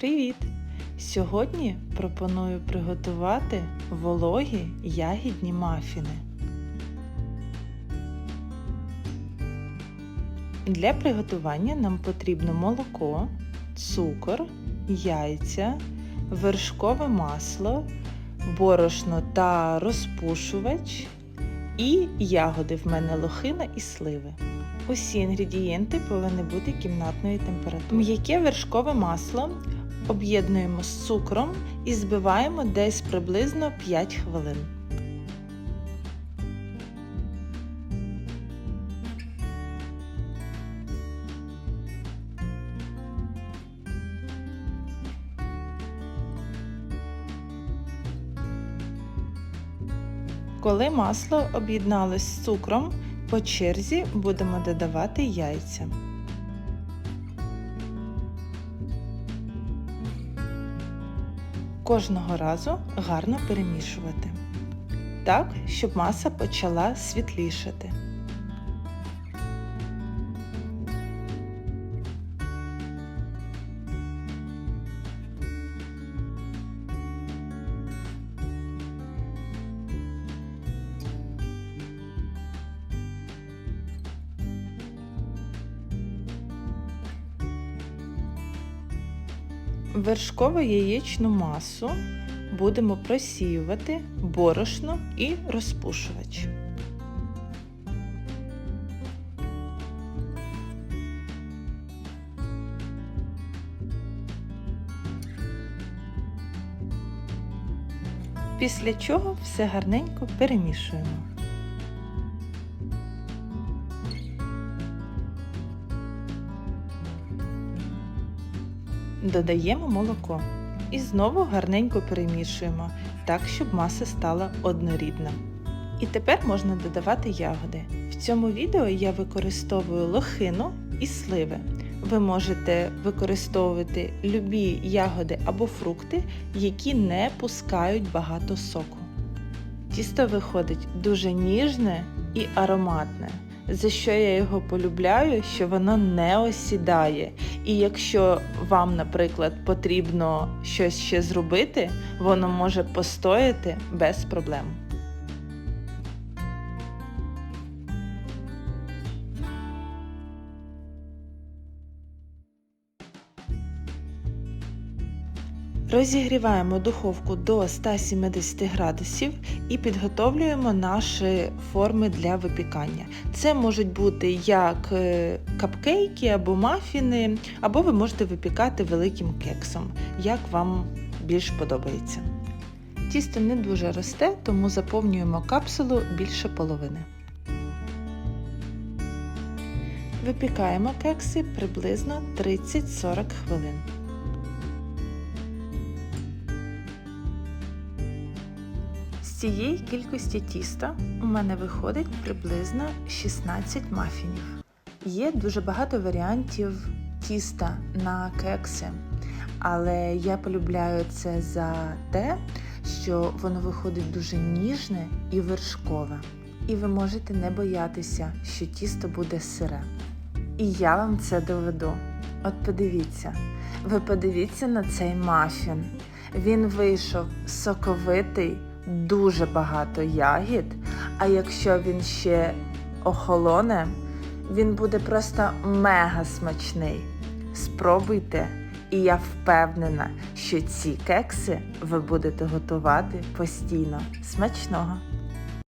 привіт! Сьогодні пропоную приготувати вологі ягідні мафіни. Для приготування нам потрібно молоко, цукор, яйця, вершкове масло, борошно та розпушувач і ягоди в мене лохина і сливи. Усі інгредієнти повинні бути кімнатної температури. М'яке вершкове масло об'єднуємо з цукром і збиваємо десь приблизно 5 хвилин. Коли масло об'єдналось з цукром, по черзі будемо додавати яйця. Кожного разу гарно перемішувати. Так, щоб маса почала світлішати. Вершково яєчну масу будемо просіювати борошно і розпушувач. Після чого все гарненько перемішуємо. Додаємо молоко і знову гарненько перемішуємо, так, щоб маса стала однорідна. І тепер можна додавати ягоди. В цьому відео я використовую лохину і сливи. Ви можете використовувати любі ягоди або фрукти, які не пускають багато соку. Тісто виходить дуже ніжне і ароматне за що я його полюбляю, що воно не осідає. І якщо вам, наприклад, потрібно щось ще зробити, воно може постояти без проблем. Розігріваємо духовку до 170 градусів і підготовлюємо наші форми для випікання. Це можуть бути як е, капкейки або мафіни, або ви можете випікати великим кексом, як вам більш подобається. Тісто не дуже росте, тому заповнюємо капсулу більше половини. Випікаємо кекси приблизно 30-40 хвилин. Цієї кількості тіста у мене виходить приблизно 16 мафінів. Є дуже багато варіантів тіста на кекси, але я полюбляю це за те, що воно виходить дуже ніжне і вершкове. І ви можете не боятися, що тісто буде сире. І я вам це доведу. От подивіться, ви подивіться на цей мафін. Він вийшов соковитий дуже багато ягід, а якщо він ще охолоне, він буде просто мега смачний. Спробуйте, і я впевнена, що ці кекси ви будете готувати постійно. Смачного!